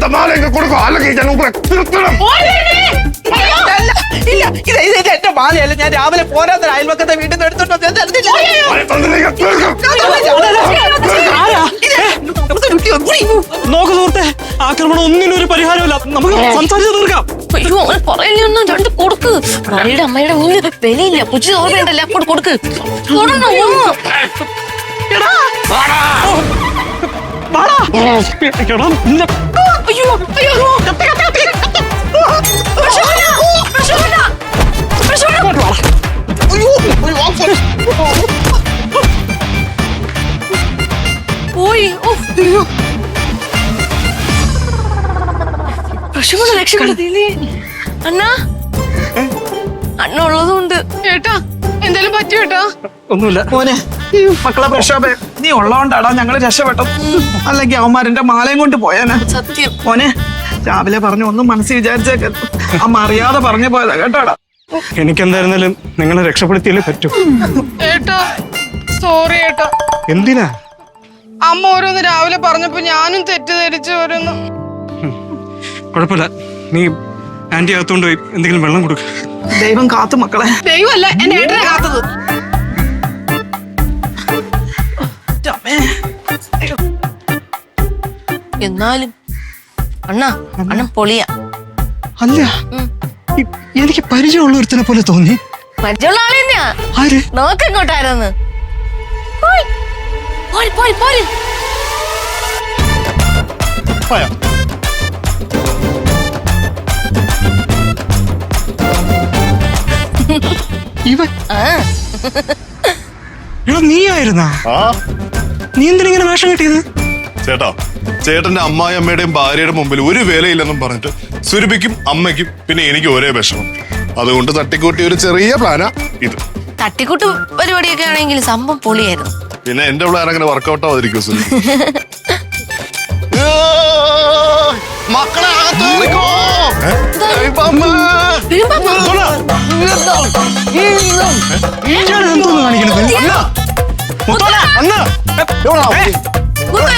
ഇങ്ങനത്തെ മാലയൊക്കെ കൊടുക്കും? അല്ലെങ്കിൽ ഞാൻ ഇവിടെ നിർത്തണം. അല്ല, ഇല്ല ഇത് ഇത് ഇത് എന്റെ മാലയല്ല ഞാൻ രാവിലെ പോരാത്ത അയൽവക്കത്തെ വീട്ടിൽ നിന്ന് എടുത്തോണ്ട് വന്നത്. ഞാൻ. മാല തീർക്കും. ആരാ? ഇത് നമുക്ക്. നോക്ക് സുഹൃത്തെ ആക്രമണം ഒന്നിനും ഒരു പരിഹാരമില്ല നമുക്ക് സംസാരിച്ച് തീർക്കാം. അയ്യോ അങ്ങനെ പറയലൊന്നും രണ്ട് കൊടുക്ക്. മറിയുടെ അമ്മയുടെ മുന്നിൽ വിലയില്ല. പുച്ചു ഓർമ്മയുണ്ടല്ലോ അപ്പോൾ കൊടുക്ക്. വാടാ, എടാ, അയ്യോ അയ്യോ കത്തി, കത്തി, കത്തി, കത്തി. പ്രശോഭന, പ്രശോഭന, പ്രശോഭന. പോയി. പ്രശോഭന രക്ഷപ്പെടുത്തിയില്ലേ അണ്ണാ. അണ്ണ ഉള്ളതുകൊണ്ട്. ഏട്ടാ എന്തേലും പറ്റിയോ ഏട്ടാ? ഒന്നുമില്ല. മോനെ. മക്കളെ പ്രക്ഷോഭ നീ ഉള്ളതുകൊണ്ടാടാ ഞങ്ങൾ രക്ഷപ്പെട്ടത്. അല്ലെങ്കിൽ അവന്മാരെന്റെ മാലയും കൊണ്ട് പോയാനെ. സത്യം. മോനെ രാവിലെ പറഞ്ഞു ഒന്നും മനസ്സിൽ വിചാരിച്ചേക്ക. അമ്മ അറിയാതെ പറഞ്ഞു പോയതാ കേട്ടോടാ? എനിക്കെന്തായിരുന്നാലും നിങ്ങളെ രക്ഷപ്പെടുത്തിയല്ലേ പറ്റൂ. ഏട്ടാ സോറി ഏട്ടാ. എന്തിനാ? അമ്മ ഓരോന്ന് രാവിലെ പറഞ്ഞപ്പോ ഞാനും തെറ്റിദ്ധരിച്ചു ഓരോന്ന്. കുഴപ്പമില്ല. നീ ആന്റി അകത്തോണ്ട് പോയി എന്തെങ്കിലും വെള്ളം കൊടുക്ക. ദൈവം കാത്തു മക്കളെ. ദൈവമല്ല എന്റെ ഏട്ടനെ എന്നാലും അണ്ണാ അണ്ണൻ പൊളിയാ. അല്ല. എനിക്ക് പരിചയമുള്ള ഒരുത്തനെ പോലെ തോന്നി. പരിചയമുള്ള ആൾ തന്നെയാ. നോക്കെങ്ങോട്ടായിരുന്നു എടാ നീ ആയിരുന്നാ നീ എന്തിനിങ്ങനെ വേഷം കിട്ടിയത്? ചേട്ടാ ചേട്ടന്റെ അമ്മായി അമ്മായിയമ്മയുടെയും ഭാര്യയുടെ മുമ്പിൽ ഒരു വേലയില്ലെന്നും പറഞ്ഞിട്ട് സുരഭിക്കും അമ്മയ്ക്കും പിന്നെ എനിക്ക് ഒരേ വിഷമം. അതുകൊണ്ട് തട്ടിക്കൂട്ടി ഒരു ചെറിയ പ്ലാനാ ഇത്. തട്ടിക്കൂട്ട് പരിപാടിയൊക്കെ ആണെങ്കിൽ സംഭവം പൊളിയായിരുന്നു. പിന്നെ എന്റെ പ്ലാൻ അങ്ങനെ വർക്കൗട്ട് ആവാതിരിക്കും സുരഭി? മക്കളെ അകത്ത് കാണിക്കണത് അണ്ണാ, അണ്ണാ.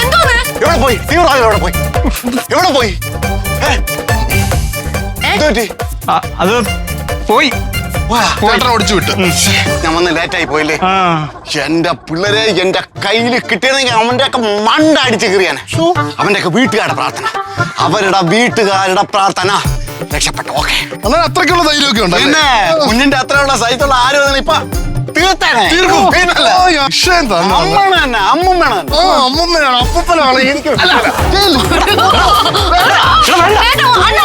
എന്തോന്ന്? എവിടെ പോയി? തീവ്രവാദി എവിടെ പോയി? എവിടെ പോയി? അത് പോയി. ഓടിച്ചു വിട്ട്. ഞാൻ വന്ന് ലേറ്റായി പോയില്ലേ? എന്റെ പിള്ളേരെ എന്റെ കയ്യിൽ കിട്ടിയതെങ്കിൽ അവന്റെ ഒക്കെ മണ്ട അടിച്ച് കീറിയാണ്. അവന്റെ ഒക്കെ വീട്ടുകാരുടെ പ്രാർത്ഥന. അവരുടെ വീട്ടുകാരുടെ പ്രാർത്ഥന. രക്ഷപ്പെട്ടു ഓക്കെ. അത്രയ്ക്കുള്ള ധൈര്യമൊക്കെ ഉണ്ട് പിന്നെ കുഞ്ഞിന്റെ അത്രയുള്ള സൈത്തുള്ള ആരും ഇപ്പൊ തീർത്താനേ തീർക്കും. പിന്നല്ല. വിഷയം തന്നെ അണ്ണാ. അമ്മ തന്നെ അമ്മൂമ്മയാണ് തന്നെ. ആ, അമ്മൂമ്മയാണ്. അപ്പൂപ്പനാണ്. എനിക്ക് ചെല്ല്. വേണ്ട, അണ്ണാ, അണ്ണാ,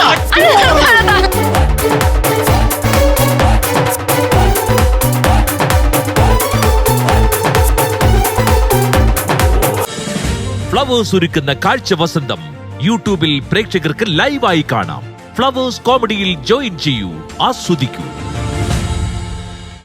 ഫ്ലവേഴ്സ് ഒരുക്കുന്ന കാഴ്ച വസന്തം. യൂട്യൂബിൽ പ്രേക്ഷകർക്ക് ലൈവായി കാണാം. ഫ്ലവേഴ്സ് കോമഡിയിൽ ജോയിൻ ചെയ്യൂ. ആസ്വദിക്കൂ.